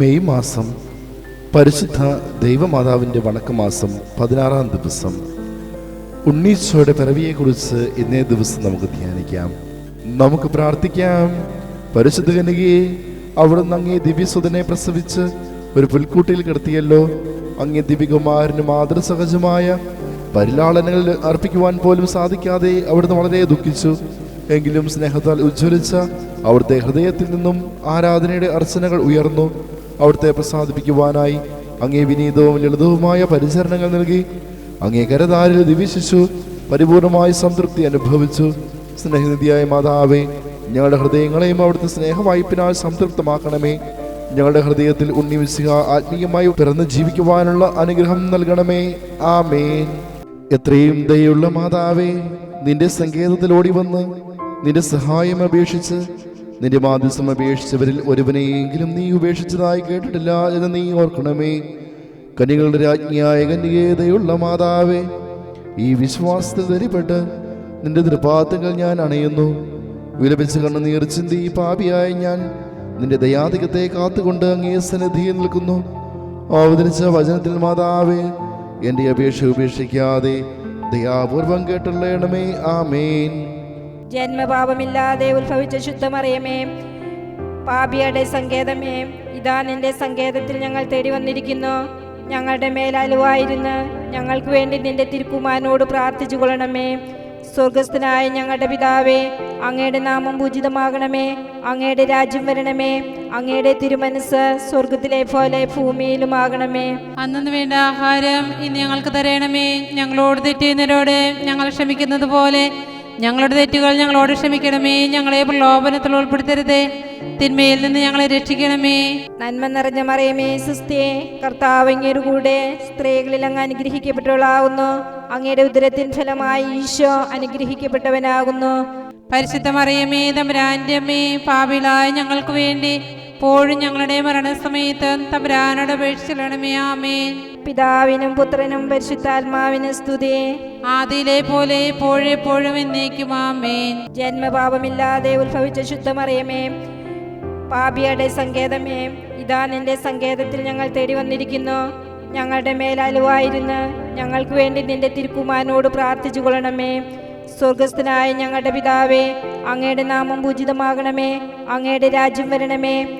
May മാസം പരിശുദ്ധ ദൈവമാതാവിന്റെ വണക്കമാസം പതിനാറാം ദിവസം. ഉണ്ണീശോയുടെ പിറവിയെക്കുറിച്ച് ഇന്നേ ദിവസം നമുക്ക് ധ്യാനിക്കാം. നമുക്ക് പ്രാർത്ഥിക്കാം. പരിശുദ്ധ കന്യകയെ അവിടുന്ന് അങ്ങേ ദിവ്യസുതനെ പ്രസവിച്ച് ഒരു പുൽക്കൂട്ടിൽ കിടത്തിയല്ലോ. അങ്ങേ ദിവ്യകുമാരന് മാതൃസഹജമായ പരിലാളനങ്ങൾ അർപ്പിക്കുവാൻ പോലും സാധിക്കാതെ അവിടുന്ന് വളരെ ദുഃഖിച്ചു. എങ്കിലും സ്നേഹത്താൽ ഉജ്ജ്വലിച്ച അവിടുത്തെ ഹൃദയത്തിൽ നിന്നും ആരാധനയുടെ അർച്ചനകൾ ഉയർന്നു. അവിടുത്തെ പ്രസാദിപ്പിക്കുവാനായി അങ്ങേ വിനീതവും ലളിതവുമായ പരിചരണങ്ങൾ നൽകി. അങ്ങേ കരതാരിൽ ദിവ്യശിശു പരിപൂർണമായി സംതൃപ്തി അനുഭവിച്ചു. സ്നേഹനിധിയായ മാതാവേ ഞങ്ങളുടെ ഹൃദയങ്ങളെയും അവിടുത്തെ സ്നേഹവായ്പിനാൽ സംതൃപ്തമാക്കണമേ. ഞങ്ങളുടെ ഹൃദയത്തിൽ ഉണ്ണിമിശിഹ ആത്മീയമായി പിറന്ന് ജീവിക്കുവാനുള്ള അനുഗ്രഹം നൽകണമേ. ആമേൻ. എത്രയും ദയുള്ള മാതാവേ നിന്റെ സങ്കേതത്തിൽ ഓടി വന്ന് നിന്റെ സഹായം അപേക്ഷിച്ച് നിന്റെ മാധ്യസം അപേക്ഷിച്ചവരിൽ ഒരുവനെയെങ്കിലും നീ ഉപേക്ഷിച്ചതായി കേട്ടിട്ടില്ല എന്ന് നീ ഓർക്കണമേ. കനികളുടെ രാജ്ഞിയായ കന്യകേതയുള്ള മാതാവേ ഈ വിശ്വാസത്തിൽ ധരിപ്പെട്ട് നിന്റെ ദൃപാത്തങ്ങൾ ഞാൻ അണയുന്നു. വിലപിച്ച് കണ്ണുനീർ ചിന്തി പാപിയായ ഞാൻ നിന്റെ ദയാധികത്തെ കാത്തുകൊണ്ട് അങ്ങേ സന്നിധിയിൽ നിൽക്കുന്നു. അവതരിച്ച വചനത്തിൽ മാതാവേ എന്റെ അപേക്ഷ ഉപേക്ഷിക്കാതെ ദയാപൂർവം കേട്ടുള്ളണമേ. ആമേൻ. ജന്മപാപമില്ലാതെ ഉത്ഭവിച്ച ശുദ്ധമറിയമേ പാപിയുടെ സങ്കേതമേ ഇതാ നിന്റെ സങ്കേതത്തിൽ ഞങ്ങൾ തേടി വന്നിരിക്കുന്നു. ഞങ്ങളുടെ മേലലുവായിരുന്ന് ഞങ്ങൾക്ക് വേണ്ടി നിന്റെ തിരുക്കുമാനോട് പ്രാർത്ഥിച്ചു കൊള്ളണമേ. സ്വർഗസ്ഥനായ ഞങ്ങളുടെ പിതാവേ അങ്ങയുടെ നാമം പൂജിതമാകണമേ. അങ്ങയുടെ രാജ്യം വരണമേ. അങ്ങയുടെ തിരുമനസ് സ്വർഗത്തിലെ പോലെ ഭൂമിയിലുമാകണമേ. അന്നു വേണ്ട ആഹാരം ഇനി ഞങ്ങൾക്ക് തരണമേ. ഞങ്ങളോട് തെറ്റിയുന്നവരോട് ഞങ്ങൾ ക്ഷമിക്കുന്നത് പോലെ ഞങ്ങളുടെ തെറ്റുകൾ ഞങ്ങളോട് ക്ഷമിക്കണമേ. ഞങ്ങളെ പ്രലോഭനത്തിൽ ഉൾപ്പെടുത്തരുതേ. തിന്മയിൽ നിന്ന് ഞങ്ങളെ രക്ഷിക്കണമേ. നന്മ നിറഞ്ഞ മറിയമേ സുസ്ഥിയെ കർത്താവ് അങ്ങയുടെ കൂടെ സ്ത്രീകളിൽ അങ്ങ് അനുഗ്രഹിക്കപ്പെട്ടവളാകുന്നു അങ്ങയുടെ ഉദരത്തിൻ ഫലമായി ഈശോ അനുഗ്രഹിക്കപ്പെട്ടവനാകുന്നു. പരിശുദ്ധ മറിയമേ തമ്പരാന്റെമ്മേ അമ്മേ ഞങ്ങൾക്ക് വേണ്ടി പോഴും ഞങ്ങളുടെ മരണസമയത്ത് തമ്പുരാനോട് അപേക്ഷിച്ചിടണമേ. ആമേൻ. പിതാവിനും പുത്രനും പരിശുദ്ധാത്മാവിനും സ്തുതി. ആദിയിലെ പോലെ എപ്പോഴെപ്പോഴും എന്നേക്കും ആമേൻ. ജന്മപാപമില്ലാതെ ഉത്ഭവിച്ച ശുദ്ധമറിയമേ പാപിയുടെ സങ്കേതമേ ഇതാ നിന്റെ സങ്കേതത്തിൽ ഞങ്ങൾ തേടി വന്നിരിക്കുന്നു. ഞങ്ങളുടെ മേലാലുവായിരുന്നു ഞങ്ങൾക്ക് വേണ്ടി നിന്റെ തിരുക്കുമാരനോട് പ്രാർത്ഥിച്ചു കൊള്ളണമേ. സ്വർഗസ്ഥനായ ഞങ്ങളുടെ പിതാവേ അങ്ങയുടെ നാമം പൂജിതമാകണമേ അങ്ങയുടെ രാജ്യം വരണമേ.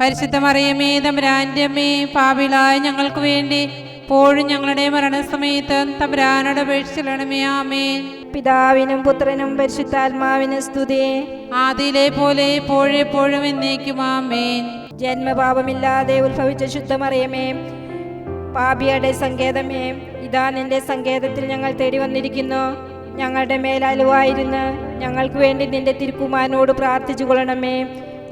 പരിശുദ്ധ മറിയമേ തമ്പുരാന്റെ അമ്മേ പാപിളായ ഞങ്ങൾക്ക് വേണ്ടി പോഴും ഞങ്ങളുടെ മരണസമയത്ത് തമ്പുരാനോട് അപേക്ഷിച്ചിടണമേ ആമേൻ. പിതാവിനും പുത്രനും പരിശുദ്ധാത്മാവിനും സ്തുതി. ആദിയിലെ പോലെ എപ്പോഴെപ്പോഴും എന്നേക്കും ആമേൻ. ജന്മപാപമില്ലാതെ ഉത്ഭവിച്ച ശുദ്ധമറിയമേ പാപിയുടെ സങ്കേതമേ ഇതാ നിന്റെ സങ്കേതത്തിൽ ഞങ്ങൾ തേടി വന്നിരിക്കുന്നു. ഞങ്ങളുടെ മേലാലുവായിരുന്നു ഞങ്ങൾക്ക് വേണ്ടി നിന്റെ തിരുക്കുമാനോട് പ്രാർത്ഥിച്ചു കൊള്ളണമേ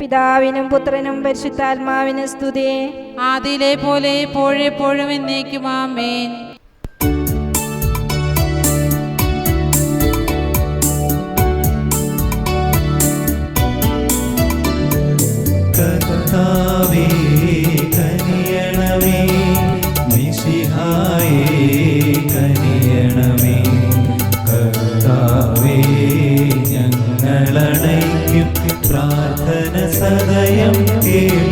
പിതാവിനും പുത്രനും പരിശുദ്ധാത്മാവിനും സ്തുതി ആദിയിലെ പോലെ എപ്പോഴെപ്പോഴും എന്നേക്കും ആമേൻ സദയം കേൾക്കണമേ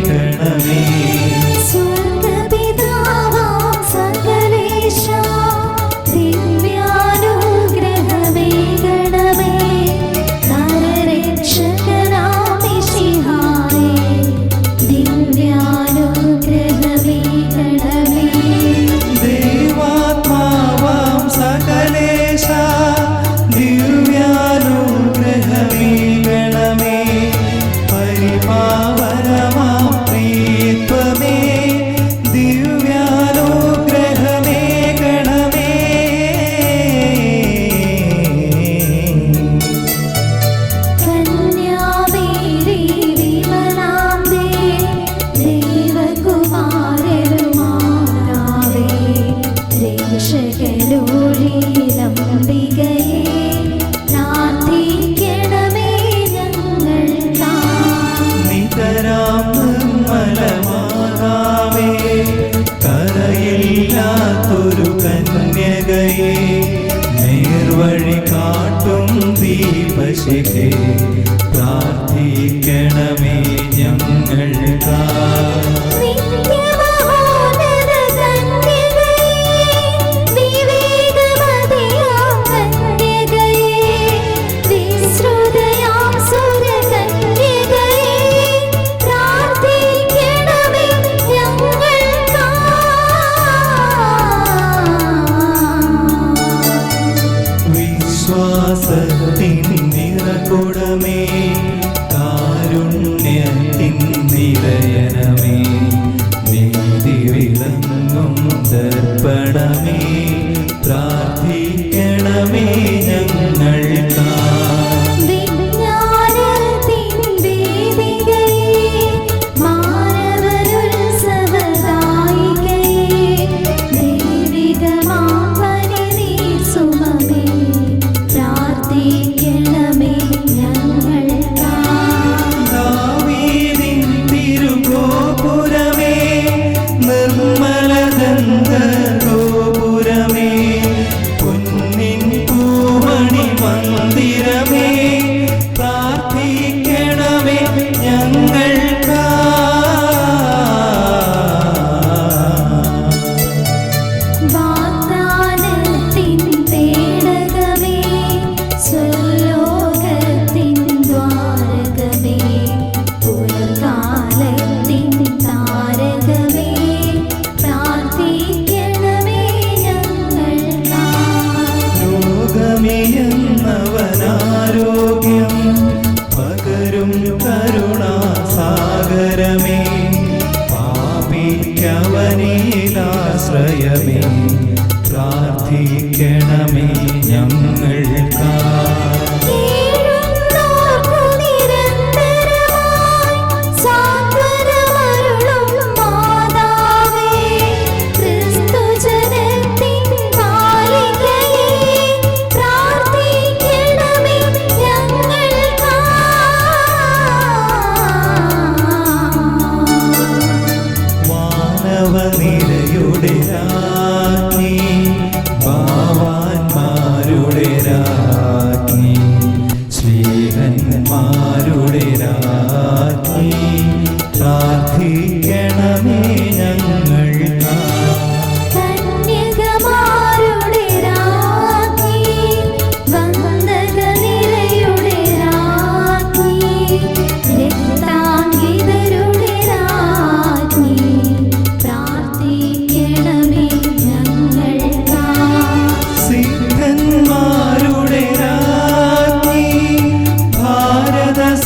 പ്രാർത്ഥിക്കണമേ ഞങ്ങൾ.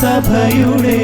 സഭയുടെ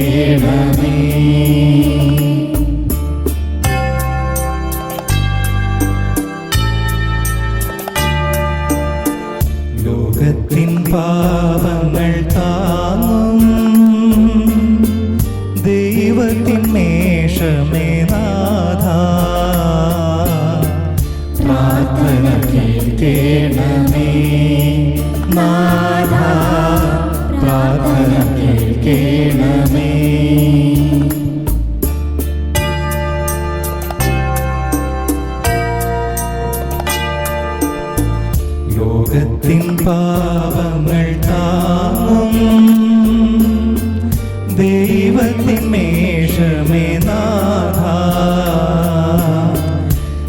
Amen. ദൈവത്തിന്മേഷമേ നാഥ.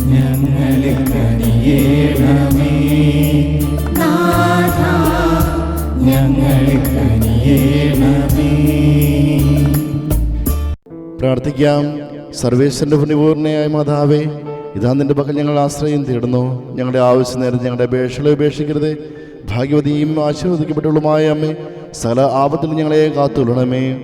ഞങ്ങളെ നാഥ. ഞങ്ങളെ പ്രാർത്ഥിക്കാം. സർവേശ്വരന്റെ ഭൂപൂർണയായ മാതാവേ ഇതാ നിന്റെ പകൽ ഞങ്ങൾ ആശ്രയം തേടുന്നു. ഞങ്ങളുടെ ആവശ്യം നേരം ഞങ്ങളുടെ അപേക്ഷകളെ ഉപേക്ഷിക്കരുത്. ഭാഗ്യവതിയും ആശീർവദിക്കപ്പെട്ടുള്ളതുമായ അമ്മേ സകല ആപത്തിൽ ഞങ്ങളെ കാത്തുകൊള്ളണമേ.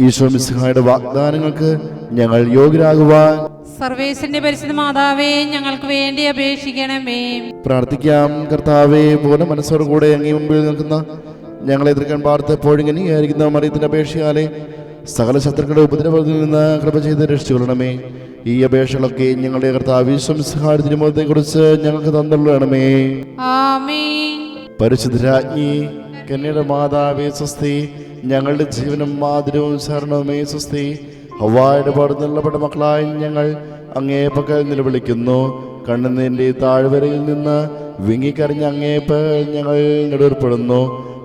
ഈശോ മിസ്ഹായുടെ വാഗ്ദാനങ്ങൾക്ക് ഞങ്ങൾ യോഗ്യരാകുവാൻ സർവേശന്റെ പരിശുദ്ധ മാതാവേ ഞങ്ങൾക്ക് വേണ്ടി അപേക്ഷിക്കണമേ. പ്രാർത്ഥിക്കാം. കർത്താവേ പൂർണ മനസ്സോടു കൂടെ അങ്ങേ മുമ്പിൽ നിൽക്കുന്ന ഞങ്ങളെ എതിർക്കാൻ പാർത്തപ്പോഴും ഇങ്ങനെയായിരിക്കുന്ന മറിയത്തിന്റെ അപേക്ഷയാലെ സകല ശത്രുക്കളുടെ ഉപദ്രവത്തിൽ നിന്ന് കൃപ ചെയ്ത് രക്ഷിച്ചുകൊള്ളണമേ. ഈ അപേക്ഷകളൊക്കെ ഞങ്ങളുടെ കർത്താവ് തിരുമുഖത്തെ കുറിച്ച് ഞങ്ങൾക്ക് തന്നുള്ളണമേ പരിശുദ്ധരാജ്ഞി കന്യയുടെ മാതാവേ സ്വസ്തി ഞങ്ങളുടെ ജീവനും മാതിരവും ശരണവുമേ സ്വസ്തി ഹവായുടെ പാടുന്നുള്ളപ്പെട്ട മക്കളായി ഞങ്ങൾ അങ്ങേ പക്കൽ നിലവിളിക്കുന്നു. കണ്ണുനീരിന്റെ താഴ്വരയിൽ നിന്ന് വിങ്ങിക്കറിഞ്ഞ് അങ്ങേ പകൽ ഞങ്ങൾ നെടുവർപ്പെടുന്നു.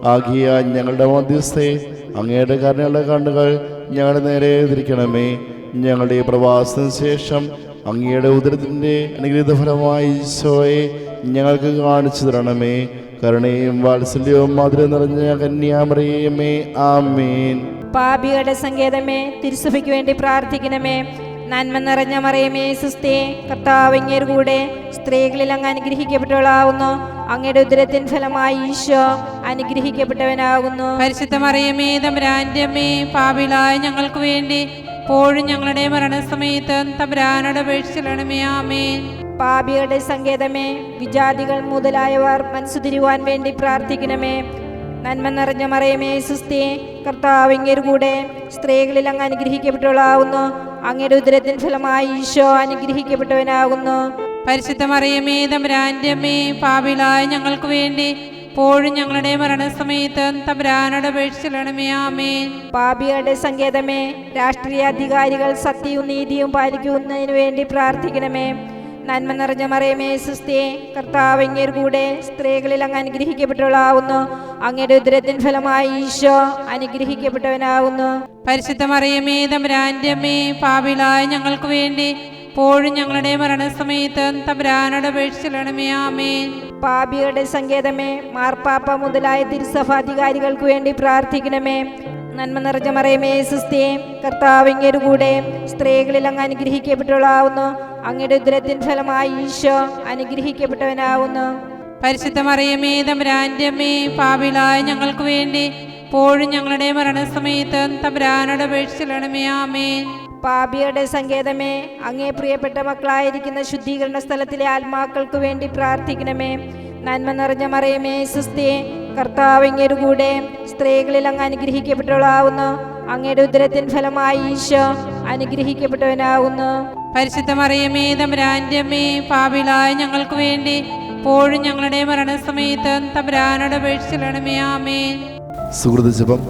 ആകിയ ഞങ്ങളുടെ മധ്യസ്ഥ അങ്ങയുടെ കരുണയുള്ള കണ്ണുകൾ ഞങ്ങളുടെ നേരെ തിരിക്കണമേ ഞങ്ങളുടെ പ്രവാസത്തിന് ശേഷം അങ്ങയുടെ ഉദരത്തിന്റെ അനുഗ്രഹീത ഫലമായി ഈശോയെ ഞങ്ങൾക്ക് കാണിച്ചു തരണമേ. കരുണയും വാത്സല്യവും മധുരം നിറഞ്ഞ കന്യാമറിയമേ ആമേൻ. പാപികളുടെ സങ്കേതമേ തിരുസഭയ്ക്ക് വേണ്ടി പ്രാർത്ഥിക്കണമേ. നന്മ നിറഞ്ഞ മറിയമേ സുസ്ഥേ കർത്താവ് കൂടെ സ്ത്രീകളിൽ അങ്ങ് അനുഗ്രഹിക്കപ്പെട്ടവളാവുന്നു. അങ്ങയുടെ ഉദരത്തിൻ ഫലമായി ഈശോ അനുഗ്രഹിക്കപ്പെട്ടവനാകുന്നു പരിശുദ്ധ മറിയമേ തമ്പുരാന്റെ അമ്മേ പാപിലായ ഞങ്ങൾക്ക് വേണ്ടി പോഴും ഞങ്ങളുടെ മരണസമയത്ത് തമ്പുരാനോട് അപേക്ഷിച്ചിരണമേ ആമേൻ. പാപികളുടെ സങ്കേതമേ വിജാതികൾ മുതലായവർ മനസ്സുതിരുവാൻ വേണ്ടി പ്രാർത്ഥിക്കണമേ. നന്മ നിറഞ്ഞ മറയമേ സുസ്ഥി കർത്താവ് അങ്ങേര് കൂടെ സ്ത്രീകളിൽ അങ്ങ് അനുഗ്രഹിക്കപ്പെട്ടവളാവുന്നു അങ്ങയുടെ ഉദരത്തിൻ ഫലമായി ഈശോ അനുഗ്രഹിക്കപ്പെട്ടവനാകുന്നു. പരിശുദ്ധ മറിയമേ തമ്പ്രാന്റെമ്മേ പാപികളായ പാപിലായ ഞങ്ങൾക്ക് വേണ്ടി പോഴും ഞങ്ങളുടെ മരണസമയത്ത് തമ്പുരാനോട് അപേക്ഷിച്ചിടണമേ ആമേ പാപികളുടെ സങ്കേതമേ രാഷ്ട്രീയ അധികാരികൾ സത്യവും നീതിയും പാലിക്കുന്നതിന് വേണ്ടി പ്രാർത്ഥിക്കണമേ. നന്മ നിറഞ്ഞ മറിയമേ സുസ്ഥേ കർത്താവ് അങ്ങേർ കൂടെ സ്ത്രീകളിൽ അങ്ങ് അനുഗ്രഹിക്കപ്പെട്ടവളാവുന്നു. അങ്ങയുടെ ഉദരത്തിൻ ഫലമായി ഈശോ അനുഗ്രഹിക്കപ്പെട്ടവനാവുന്നു. പരിശുദ്ധ മറിയമേ തമ്പുരാന്റെ അമ്മേ പാപിലായ ഞങ്ങൾക്ക് വേണ്ടി പോഴും ഞങ്ങളുടെ മരണസമയത്ത് തമ്പുരാനോട് അപേക്ഷിച്ചിടണമേ ആമേൻ. പാപികളുടെ സങ്കേതമേ മാർപ്പാപ്പ മുതലായ തിരുസഭാധികാരികൾക്ക് വേണ്ടി പ്രാർത്ഥിക്കണമേ. നന്മ നിറഞ്ഞ മറയമേ സുസ്ഥേ കർത്താവിങ്ങയുടെ കൂടെ സ്ത്രീകളിൽ അങ്ങ് അനുഗ്രഹിക്കപ്പെട്ടവളാവുന്നു അങ്ങയുടെ ഉദ്രത്തിൻ ഫലമായി ഈശോ അനുഗ്രഹിക്കപ്പെട്ടവനാവുന്നു. പരിശുദ്ധ മറിയമേ തമ്പുരാന്റെ അമ്മേ പാപിലായ ഞങ്ങൾക്ക് വേണ്ടി പോഴും ഞങ്ങളുടെ മരണസമയത്ത് തമ്പുരാനോട് അപേക്ഷിച്ചിടണമേ ആമേ പാപിയുടെ സങ്കേതമേ അങ്ങേ പ്രിയപ്പെട്ട മക്കളായിരിക്കുന്ന ശുദ്ധീകരണ സ്ഥലത്തിലെ ആത്മാക്കൾക്ക് വേണ്ടി പ്രാർത്ഥിക്കണമേ. നന്മ നിറഞ്ഞ മറിയമേ സുസ്ഥേ കർത്താവ് അങ്ങയുടെ കൂടെ സ്ത്രീകളിൽ അങ്ങ് അനുഗ്രഹിക്കപ്പെട്ടവളാവുന്നു. അങ്ങയുടെ ഉദരത്തിൻ ഫലമായി ഈശോ അനുഗ്രഹിക്കപ്പെട്ടവനാവുന്നു. പരിശുദ്ധ മറിയമേ തമ്പുരാന്റെ അമ്മേ പാപിലായ ഞങ്ങൾക്ക് വേണ്ടി പോഴും ഞങ്ങളുടെ മരണസമയത്ത് തമ്പുരാനോട് അപേക്ഷിച്ചിടണമേ ആമേ സുഹൃത ജപം.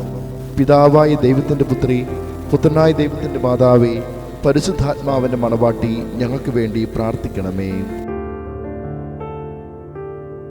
പിതാവായ ദൈവത്തിന്റെ പുത്രി പുത്രനായ ദൈവത്തിന്റെ മാതാവേ പരിശുദ്ധാത്മാവിന്റെ മണവാട്ടി ഞങ്ങൾക്ക് വേണ്ടി പ്രാർത്ഥിക്കണമേ.